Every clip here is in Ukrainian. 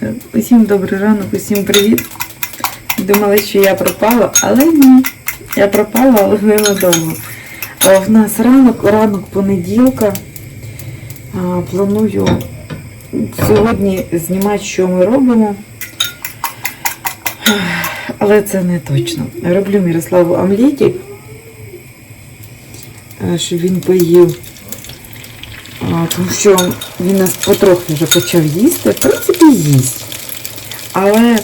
Так, Усім добрий ранок, усім привіт. Думали, що я пропала, але ні. Я пропала, але ненадовго. А В нас ранок, ранок понеділка. Планую сьогодні знімати, що ми робимо. Але це не точно. Роблю Мірославу омлетик, щоб він поїв. Тому що він нас потрохи вже почав їсти. В принципі, їсть. Але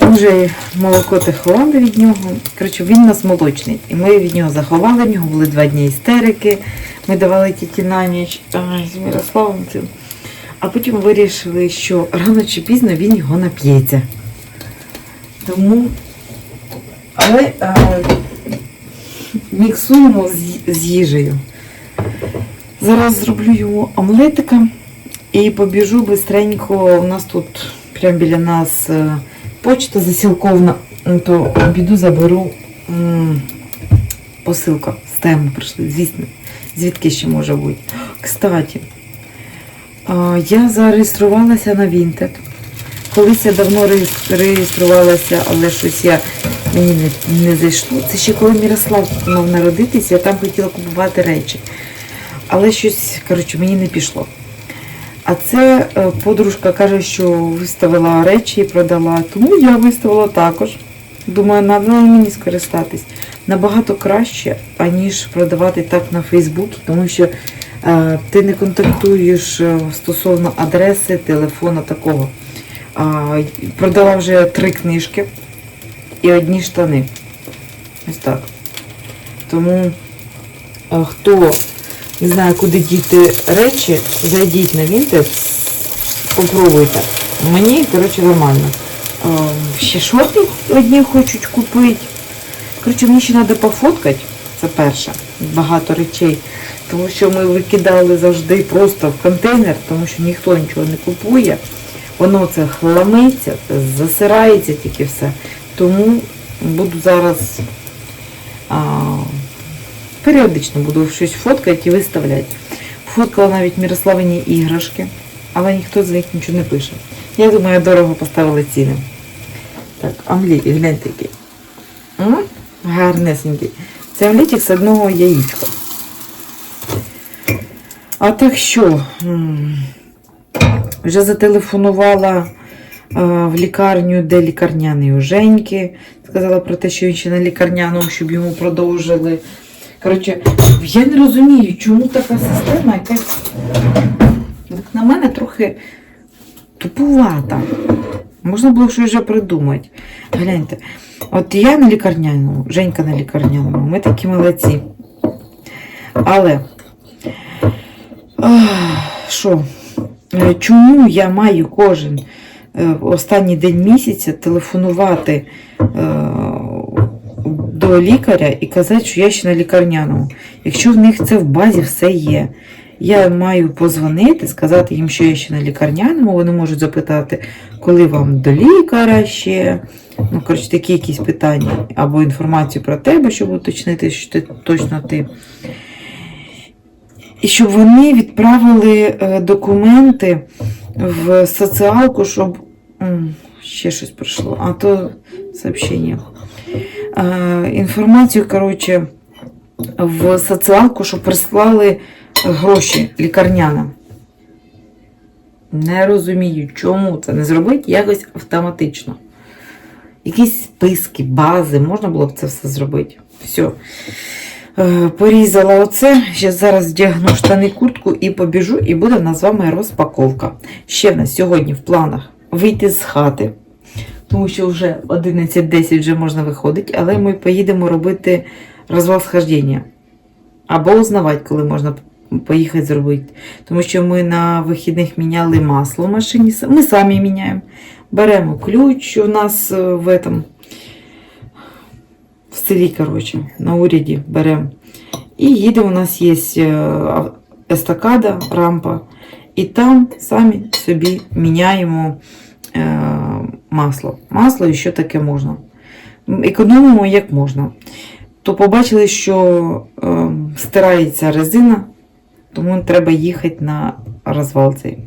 вже молоко ховали від нього. Коротше, він нас молочний. І ми від нього заховали, в нього були два дні істерики. Ми давали тільки на ніч з Мирославом цим. А потім вирішили, що рано чи пізно він його нап'ється. Тому. Але а, міксуємо з, з їжею. Зараз зроблю його омлетика і побіжу бистренько. У нас тут прямо біля нас е, почта засілковна, Ну, то обіду заберу посилка з тему прийшли. Звісно, звідки ще може бути. Кстати, я зареєструвалася на Vinted. Колись я давно реєструвалася, але щось я мені не, не зайшло. Це ще коли Мірослав мав народитися, я там хотіла купувати речі. Але щось, коротше, мені не пішло. А це е, подружка каже, що виставила речі і продала. Тому я виставила також. Думаю, треба мені скористатись. Набагато краще, аніж продавати так на Фейсбуці, тому що е, ти не контактуєш е, стосовно адреси, телефона такого. Й- продала вже три книжки і одні штани. Ось так. Тому е, хто не знаю, куди діти речі, зайдіть на Vinted, попробуйте. Мені, коротше, нормально. Е, Ще шорти одні хочуть купити. Коротше, мені ще треба пофоткати. Це перше. Багато речей. Тому що ми викидали завжди просто в контейнер, тому що ніхто нічого не купує. Воно це хламиться, засирається тільки все. Тому буду зараз а, періодично буду щось фоткати і виставляти. Фоткала навіть Мірославині іграшки, але ніхто з них нічого не пише. Я думаю, дорого поставили ціни. Так, омлетик, гляньте який. Гарнесенький. Це омлетик з одного яєчка. А так що? Вже зателефонувала е, в лікарню, де лікарняний у Женьки. Сказала про те, що він ще на лікарняному, щоб йому продовжили. Коротше, я не розумію, чому така система якась як на мене трохи тупувата. Можна було щось вже придумати. Гляньте, от я на лікарняному, Женька на лікарняному, ми такі молодці. Але що? Е, Чому я маю кожен е, останній день місяця телефонувати е, до лікаря і казати, що я ще на лікарняному, якщо в них це в базі все є. Я маю позвонити, сказати їм, що я ще на лікарняному. Вони можуть запитати, коли вам до лікаря ще. Ну, коротше, такі якісь питання або інформацію про тебе, щоб уточнити, що ти точно ти. І щоб вони відправили е, документи в соціалку, щоб. Ще щось прийшло. А то сообщення. Е, Інформацію, коротше, в соціалку, щоб прислали гроші лікарнянам. Не розумію, чому це не зробити якось автоматично. Якісь списки, бази, можна було б це все зробити. Все. Порізала оце. Ще зараз вдягну штани куртку і побіжу, і буде в нас з вами розпаковка. Ще в нас сьогодні в планах вийти з хати, тому що вже 11.10 вже можна виходити, але ми поїдемо робити розвал схождення. Або узнавати, коли можна поїхати зробити. Тому що ми на вихідних міняли масло в машині. Ми самі міняємо. Беремо ключ у нас е, в этом, в селі, коротше, на уряді беремо. І їдемо, у нас є е, естакада, рампа. І там самі собі міняємо масло. Масло і що таке можна. Економимо як можна. То побачили, що е, стирається резина, тому треба їхати на розвал цей.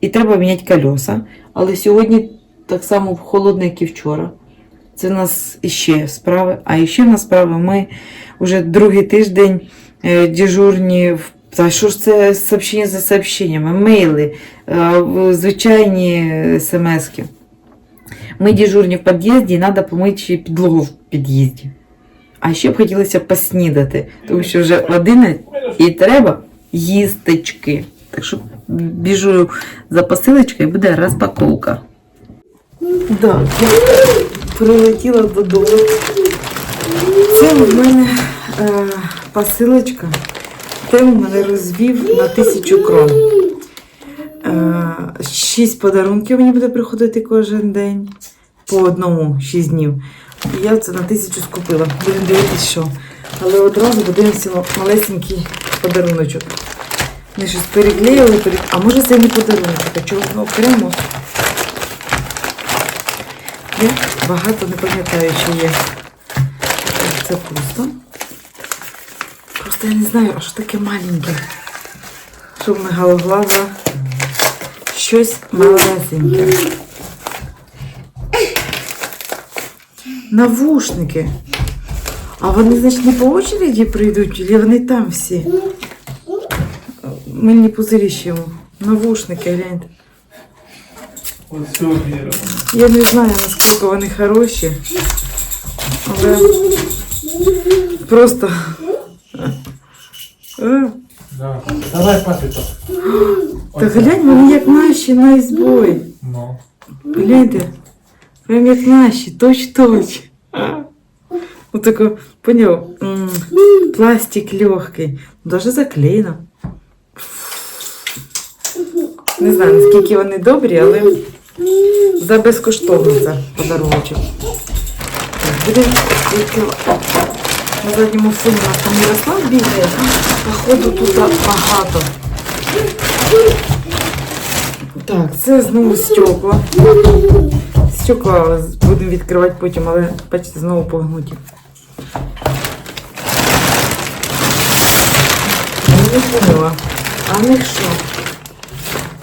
і треба міняти кольоса. Але сьогодні так само холодно, як і вчора. Це в нас іще справи. А іще в нас справи. Ми вже другий тиждень е, дежурні. в- Та що ж це сообщення за сообщеннями, мейли, е, звичайні смски. Ми дежурні в під'їзді і треба помити підлогу в під'їзді. А ще б хотілося поснідати, тому що вже 11 і треба їстечки. Так що біжу за посилочкою і буде розпаковка. Так, я прилетіла додому. Це в мене е, посилочка. Тему мене розвів на тисячу крон. Е, шість подарунків мені буде приходити кожен день. По одному, шість днів. І я це на тисячу скупила. Будемо дивитися, що. Але одразу подивимося малесенький подаруночок. Вони щось переклеїли, пере- а може це не подарунок, а чого воно окремо. Я багато не пам'ятаю, чи є. Це пусто. Просто я не знаю, а що таке маленьке. Щоб не галоглаза. Щось малесеньке. Навушники. А вони, значить, не по очереді прийдуть, чи вони там всі? Мильні пузирі ще йому. Навушники, гляньте. Я не знаю, наскільки вони хороші. Але просто. Да. Давай папе то. Та глянь, вони як наші на ізбой. Ну. Гляньте. Прям як наші, точ-точ. Ну тако, поняв, м, пластик легкий. Даже заклеєно. Не знаю, наскільки вони добрі, але за безкоштовно це подаруночок. Так, відкривати. На задньому фоні нас там Ярослав бігає, походу тут багато. Так, це знову стекла. Стекла будемо відкривати потім, але бачите, знову погнуті. Не поняла. А в що?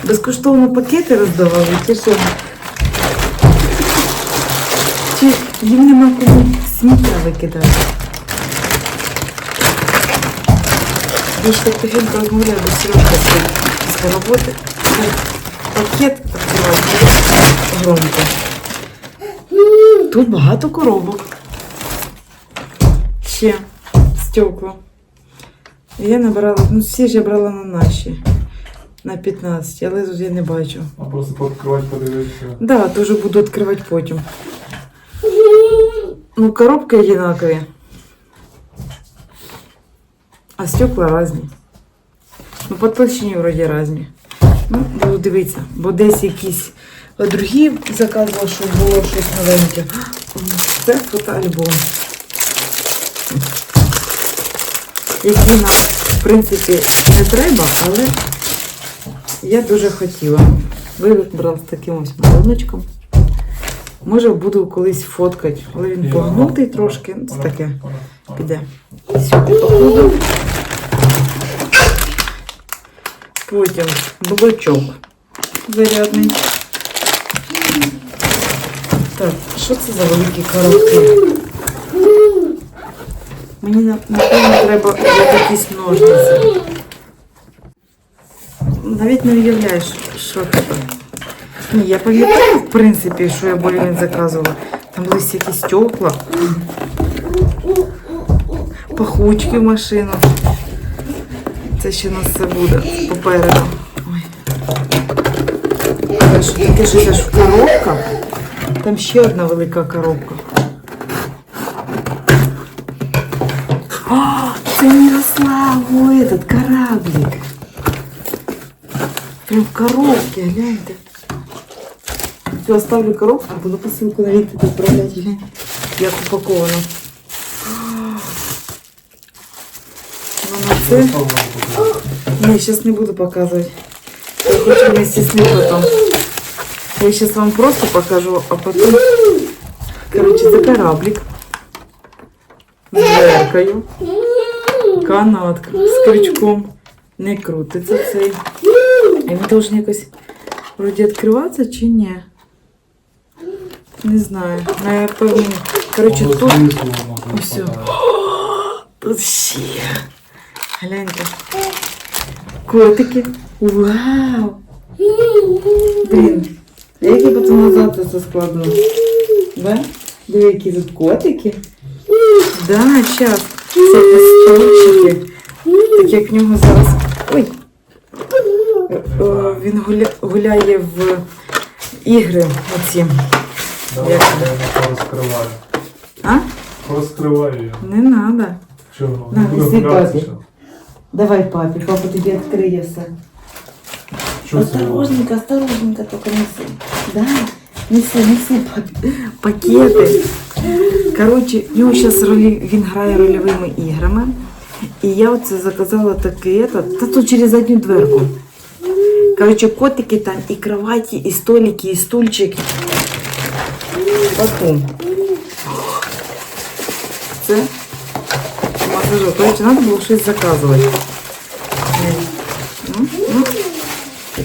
Безкоштовно пакети роздавали, чи що? Чи їм нема кому сміття викидати? Я ж так тихенько розмовляю, бо Сережка стоїть після роботи. Пакет відкривати громко. Тут багато коробок. Ще стекла. Я набрала, ну всі ж я брала на наші. На 15, але тут я не бачу. А просто пооткрывать, подивитися. Так, Да, тоже буду відкривати потім. Ну, коробки одинакові. А стекла різні. Ну, по толщині вроді різні. Ну, буду дивитися, бо десь якісь другі заказувала, щоб було щось новеньке. Це фотоальбом. Який нам, в принципі, не треба, але я дуже хотіла. Вибрала з таким ось малюночком. Може, буду колись фоткати, але він погнутий трошки. Ну, Це таке піде. І Сюди покладу. Потім блочок зарядний. Так, що це за великі коробки? Мені на- напевно треба взяти якісь ножниці. Навіть не уявляєш, що це. Ні, я пам'ятаю, в принципі, що я более заказувала. Там були всякі стекла, пахучки в машину. Це ще нас все буде попереду. Ой. Це таке це ж в коробках? Там ще одна велика коробка. О, це Мирослав, ой, этот кораблик. Прям в коробке, гляньте. Все, оставлю коробку, а буду посылку на вид отправлять. Глянь, як упаковано. Це... Ні, зараз не буду показувати. Я хочу вместе з ним потом. Я сейчас вам просто покажу, а потом... Короче, це кораблик. З дверкою. Канатка з крючком. Не крутиться цей. І він должен якось вроді відкриватися чи ні. Не знаю. Напевно. Коротше, тут. Ось. Тут ще. Гляньте. Котики. Вау! Блін. Як я потім назад це складу? Да? Диви, які тут котики. Да, щас. Це пістольчики. Так як в нього зараз. Ой! Е, Він гуля... гуляє в ігри оці. Давай, я його розкриваю. А? Розкриваю його. Не надо. Чого? На, Не буду неси гратися папі. щас. Давай папі, папа тобі відкриє все. Осторожненько, осторожненько только неси. Да, неси, неси пап- пакети. Коротше, в нього зараз ролі, він грає рольовими іграми. І я оце заказала такий этот, та тут через задню дверку. Коротше, котики там, і кроваті, і столики, і стульчики. Потом. Це масажер. Коротше, треба було щось заказувати. Ну, ну.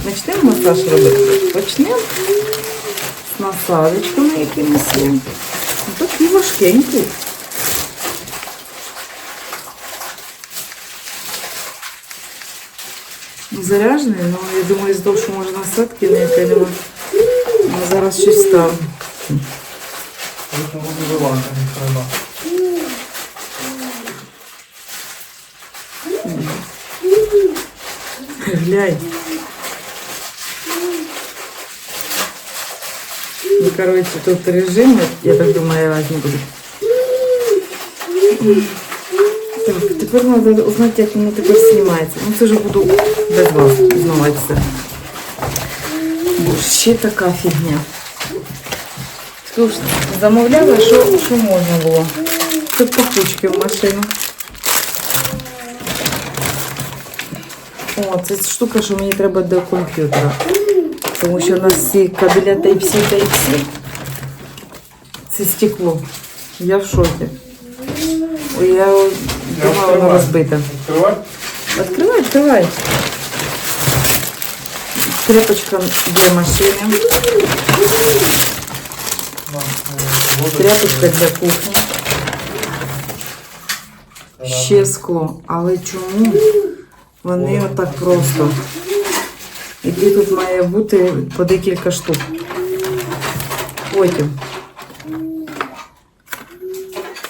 Почнемо масаж робити. Почнемо з насадочками якимись є. Ну, Такий важкенький. Ну, Заряджений, але я думаю, здовж може насадки ніякої нема. Ну, зараз щось ставлю. Глянь. Ну, короче, тут режим, я так думаю, разні будуть. Так, тепер треба узнати, як воно тепер знімається. Ну, це вже буду без вас зніматися. Бо ще така фігня. Слушай, замовляла, що, що можна було. Тут пахучки в машину. О, це штука, що мені треба до комп'ютера. Тому що у нас всі кабеля Type-C, Type-C. Це стекло. Я в шокі. Ой, я думала, воно відкриваю. розбите. Відкривай? Открывай, открывай. Тряпочка для машины. На, е, воду. Тряпочка для кухні. Ще скло. Але чому Вони отак просто? І тут має бути по декілька штук. Потім.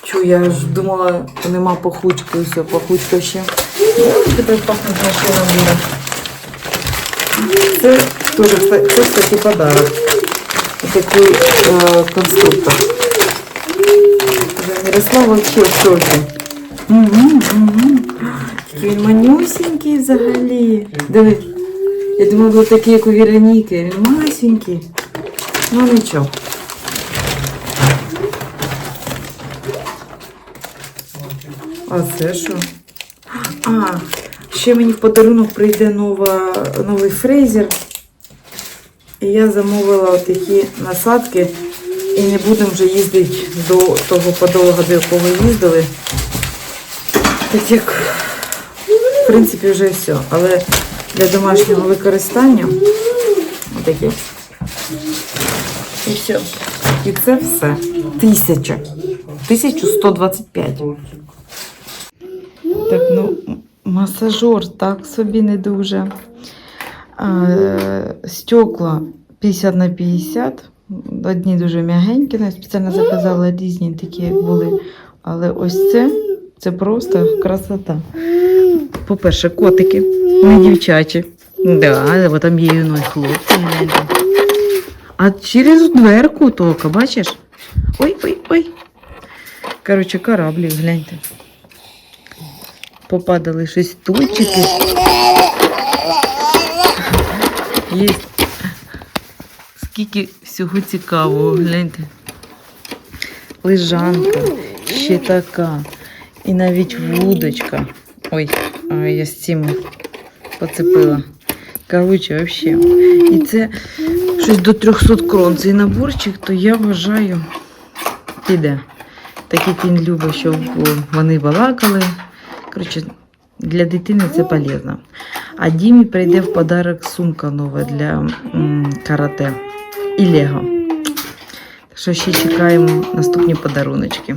Чу, я ж думала, нема пахучки, все, пахучка ще. Тепер пахнуть машина буде. Це теж, це, кстати, подарок. Такий е, конструктор. Вже Мирослав вообще в. Він манюсенький взагалі. Диви. Я думала, був такий, як у Вероніки. Він масенький. Ну нічого. А це що? А, ще мені в подарунок прийде нова, новий фрезер. І я замовила такі насадки. І не будемо вже їздити до того подолога, до якого їздили. Так як, принципі, вже все. Але для домашнього використання отакі. І все. І це все. Тисяча. 1125. Так, ну, м- масажер так собі не дуже. Стекла 50 на 50. Одні дуже м'ягенькі, я спеціально заказала різні такі, як були. Але ось це, це просто красота. По-перше, котики, не дівчачі. Да, бо там є юної хлопці. А через дверку тільки, бачиш? Ой, ой, ой. Коротше, кораблі, гляньте. Попадали щось стульчики. Є скільки всього цікавого, гляньте. Лежанка, ще така. І навіть вудочка. Ой, а я з цим поцепила. Коротше, взагалі. І це щось до 300 крон. Цей наборчик, то я вважаю, піде. Так як він любить, щоб вони балакали. Коротше, для дитини це полезно. А Дімі прийде в подарок сумка нова для карате і Лего. Що ще чекаємо наступні подаруночки.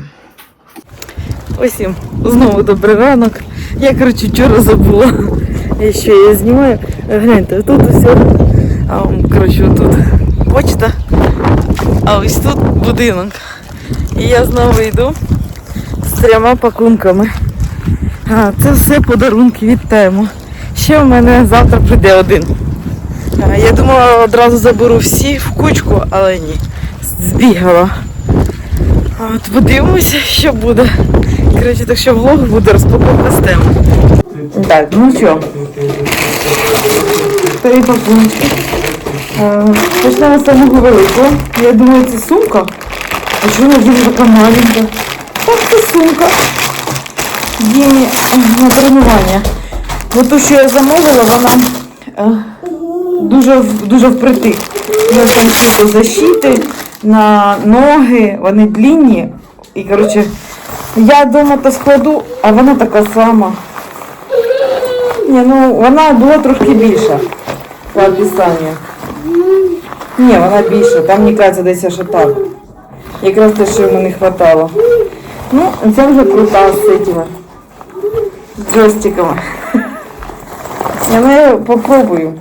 Усім знову добрий ранок. Я, коротше, вчора забула, що я знімаю. Гляньте, тут усе. Коротше, тут почта, а ось тут будинок. І я знову йду з трьома пакунками. А, це все подарунки від тему. Ще в мене завтра прийде один. А, я думала, одразу заберу всі в кучку, але ні. Збігала. От подивимося, що буде. Коротше, так що влог буде розпаковка з теми. Так, ну що, три пакунки. Е, Почнемо з самого великого. Я думаю, це сумка. А чому вона така маленька? Так, це сумка. Дімі на тренування. Бо ту, що я замовила, вона е, дуже, дуже впритик. Неї там защити на ноги, вони длінні. І, коротше, я вдома то складу, а вона така сама. Ні, ну вона була трошки більша по описанню. Ні, вона більша, там мені кажеться десь аж так. Якраз те, що йому не вистачало. Ну, це вже крута з цими джойстиками. Я попробую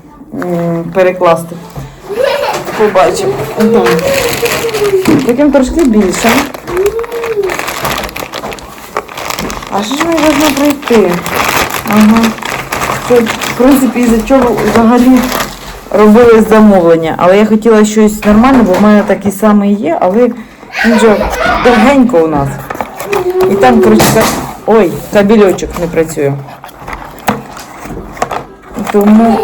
перекласти. Побачимо. Таким трошки більше. А що ж мені можна пройти? Ага. Це, в принципі, із-за чого взагалі робили замовлення. Але я хотіла щось нормальне, бо в мене такий самий є, але він же довгенько у нас. І там, коротше, ой, кабельочок не працює. Тому,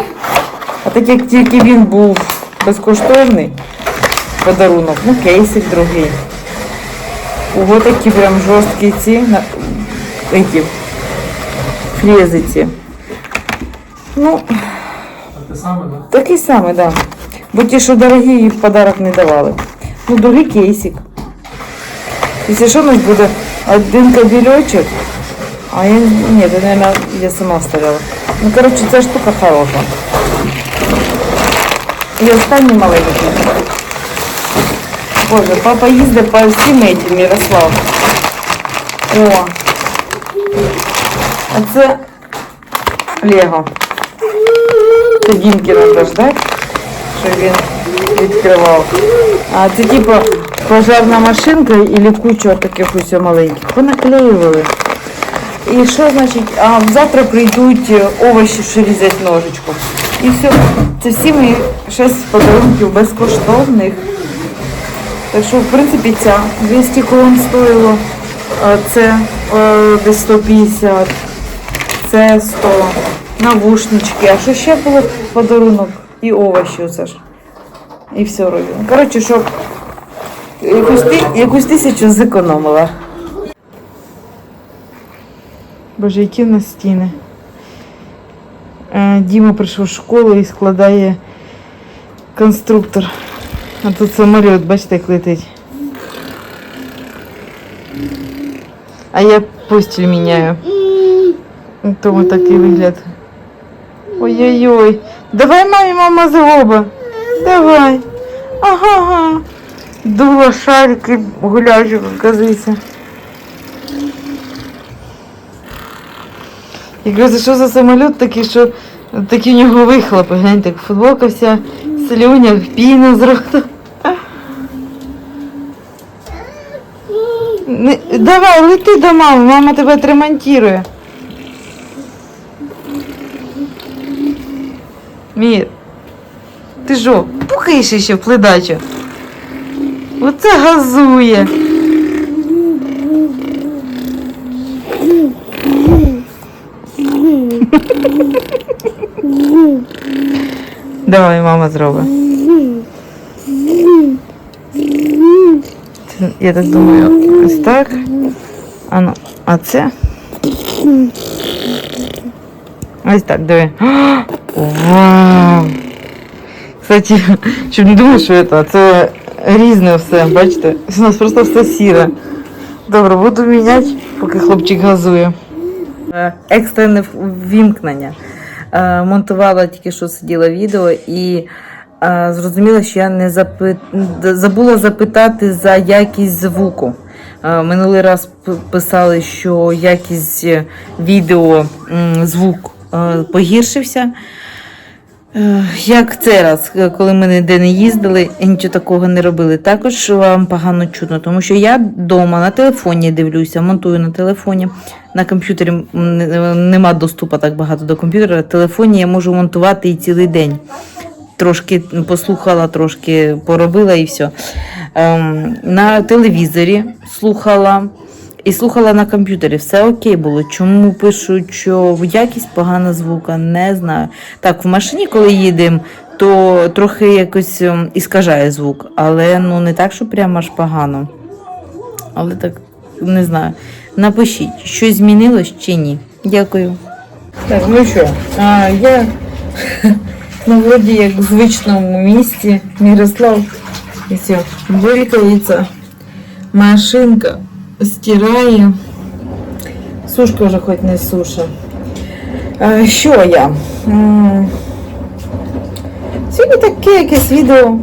а так як тільки він був безкоштовний подарунок, ну кейсик другий. Ого, такі прям жорсткі ці на- які, фрези. Ну, такий самий, так. Да. Бо ті, що дорогі, в подарок не давали. Ну, другий кейсик. Якщо що, значить буде один кабельочок, а я, ні, це, наверное, я сама вставляла. Ну, коротше, ця штука хороша. І останній маленький. Боже, папа їздить по всім этим, Ярослав. О. А це Лего. Це Дімки треба ждати, щоб він відкривав. А це типу пожарна машинка і куча таких ось маленьких. Понаклеювали. І що значить, а завтра прийдуть е, овочі ще різати ножичку. І все. Це всі мої шість подарунків безкоштовних. Так що, в принципі, ця 200 колон стоїло, це е, десь 150, це 100, навушнички. А що ще було подарунок? І овочі оце ж. І все робимо. Коротше, щоб якусь, якусь тисячу зекономила. Боже, які в нас стіни. Е, Діма прийшов в школу і складає конструктор. А тут самоліт, бачите, як летить. А я постіль міняю. Тому такий вигляд. Ой-ой-ой. Давай мамі, мама зроба. Давай. Ага, ага. Дула шарики гуляючих, оказується. Я кажу, що за самоліт такий, що такі у нього вихлопи. Гляньте, футболка вся в слюнях, піна з рота. Не, давай, лети до мами, мама тебе отремонтує. Мір, ти що, пухаєш ще в пледачу? Оце газує. Давай, мама зробить. Це, Я так думаю, ось так. А, ну, а це? Ось так, диви. Вау! Кстати, щоб не думав, що це, це різне все, бачите? У нас просто все сіре. Добре, буду міняти, поки хлопчик газує. Екстрене ввімкнення. Е, монтувала тільки що сиділа відео і зрозуміла, що я не запи... забула запитати за якість звуку. Минулий раз писали, що якість відео, звук погіршився. Е, Як цей раз, е, коли ми ніде не їздили і нічого такого не робили, також вам погано чутно, тому що я вдома на телефоні дивлюся, монтую на телефоні. На комп'ютері нема доступу так багато до комп'ютера. На телефоні я можу монтувати і цілий день. Трошки послухала, трошки поробила і все. Ем, на телевізорі слухала і слухала на комп'ютері. Все окей було. Чому пишуть, що якість погана звука, не знаю. Так, в машині, коли їдемо, то трохи якось ем, іскажає звук, але ну не так, що прямо аж погано. Але так не знаю. Напишіть, щось змінилось чи ні. Дякую. Так, ну що, а, я на воді, як в звичному місці, Мирослав, і все, викається, машинка стирає, сушка вже хоч не суша. Що я? Сьогодні таке якесь відео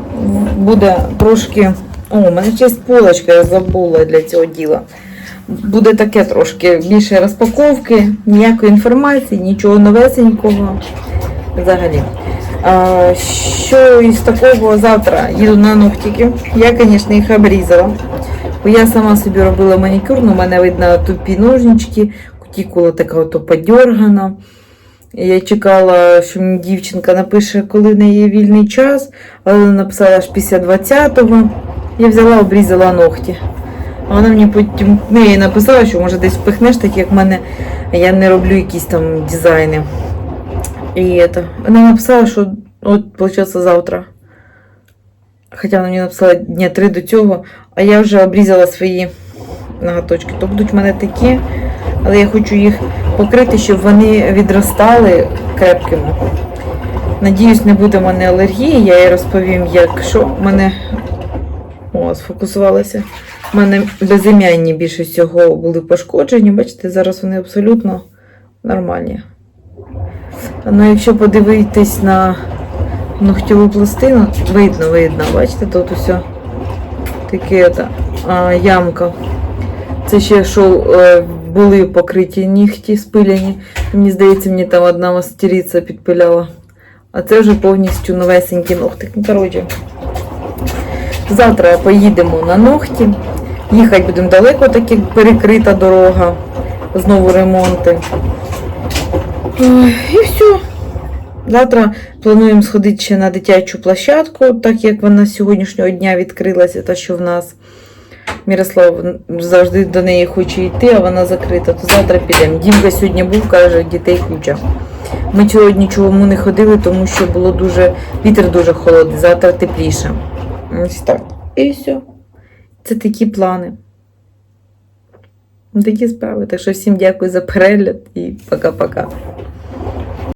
буде трошки. О, у мене ще полочка, я забула для цього діла. Буде таке трошки більше розпаковки, ніякої інформації, нічого новесенького взагалі. Що із такого завтра їду на ногтики. Я, звісно, їх обрізала. Бо я сама собі робила манікюр, але в мене видно тупі ножнички, кутікула така ото подергана. Я чекала, що мені дівчинка напише, коли в неї вільний час, але вона написала аж після 20-го. Я взяла, обрізала ногті. А вона мені потім ну, я їй написала, що може десь впихнеш, так як в мене я не роблю якісь там дизайни. І это. Вона написала, що от, виходить, завтра. Хоча вона мені написала дня три до цього, а я вже обрізала свої ноготочки. То будуть в мене такі, але я хочу їх покрити, щоб вони відростали крепкими. Надіюсь, не буде в мене алергії, я їй розповім, як що. У мене о, сфокусувалася. У мене безім'янні більше всього були пошкоджені. Бачите, зараз вони абсолютно нормальні. Ну, якщо подивитись на ногтєву пластину, видно, видно, бачите, тут усе таке та, а, ямка. Це ще що е, були покриті нігті спиляні. Мені здається, мені там одна мастериця підпиляла. А це вже повністю новесенькі ногти. Ну, коротше. Завтра поїдемо на ногті. Їхати будемо далеко, так як перекрита дорога. Знову ремонти. Ой, І все. Завтра плануємо сходити ще на дитячу площадку, так як вона з сьогоднішнього дня відкрилася, та що в нас. Мірослав завжди до неї хоче йти, а вона закрита, то завтра підемо. Дімка сьогодні був, каже, дітей ключа. Ми сьогодні чому не ходили, тому що було дуже вітер дуже холодний, завтра тепліше. Ось так. І все. Це такі плани. Такі справи. Так що всім дякую за перегляд і пока-пока.